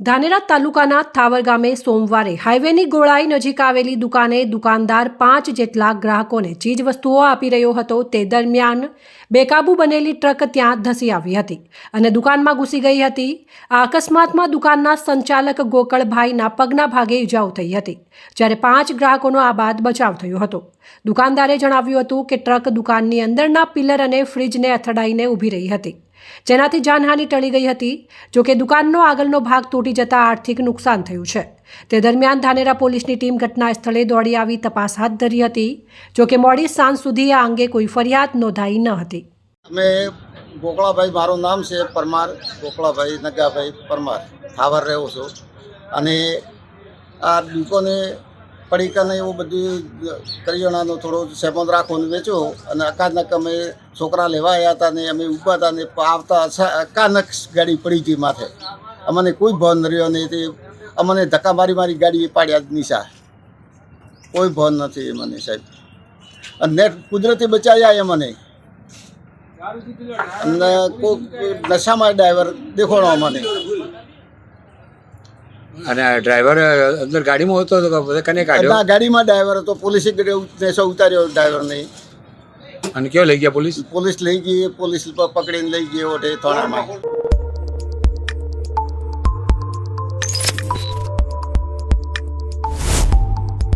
ધાનેરા તાલુકાના થાવર ગામે સોમવારે હાઈવેની ગોળાઈ નજીક આવેલી દુકાને દુકાનદાર પાંચ જેટલા ગ્રાહકોને ચીજ વસ્તુઓ આપી રહ્યો હતો. તે દરમિયાન બેકાબુ બનેલી ટ્રક ત્યાં ધસી આવી હતી અને દુકાનમાં ઘૂસી ગઈ હતી. આ અકસ્માતમાં દુકાનના સંચાલક ગોકળભાઈના પગના ભાગે ઇજાઓ થઈ હતી, જ્યારે પાંચ ગ્રાહકોનો આ બાદ બચાવ થયો હતો. દુકાનદારે જણાવ્યું હતું કે ટ્રક દુકાનની અંદરના પિલર અને ફ્રીજને અથડાઈને ઊભી રહી હતી. જેનાથી જાનહાનિ ટળી ગઈ હતી. જોકે દુકાનનો આગળનો ભાગ તૂટી જતા આર્થિક નુકસાન થયું છે. તે દરમિયાન ધાનેરા પોલીસની ટીમ ઘટના સ્થળે દોડી આવી તપાસ હાથ ધરી હતી. જોકે મોડી સાંજ સુધી આ અંગે કોઈ ફરિયાદ નોંધાઈ ન હતી. અમે ગોકળાભાઈ, મારું નામ છે પરમાર, ગોકળાભાઈ નગાભાઈ પરમાર, થાવર રહેવું છું. અને આ દુકાને પડીકાને એવું બધું કરિયાણાનું થોડો સેમોન રાખવાનું વેચો. અને અચાનક અમે છોકરા લેવા આવ્યા હતા ને અમે ઊભા હતા ને આવતા અકાનક ગાડી પડી ગઈ માથે. અમને કોઈ ભાન રહ્યો નહીં તે અમને ધક્કા મારી મારી ગાડી પાડ્યા નિશા કોઈ ભાન નથી મને સાહેબ. અને નેટ કુદરતી બચાવ્યા એ મને અને કોઈક નશામાં ડ્રાઈવર દેખાણો મને અને ડ્રાઈવર અંદર ગાડીમાં હતો તો કને કાઢ્યો? ગાડીમાં ડ્રાઈવર હતો. પોલીસે નેસો ઉતાર્યો ડ્રાઈવર નહીં અને કયો લઈ ગયા પોલીસ? પોલીસ લઈ ગઈ પોલીસ પકડીને લઈ ગયો ઓટે થાણામાં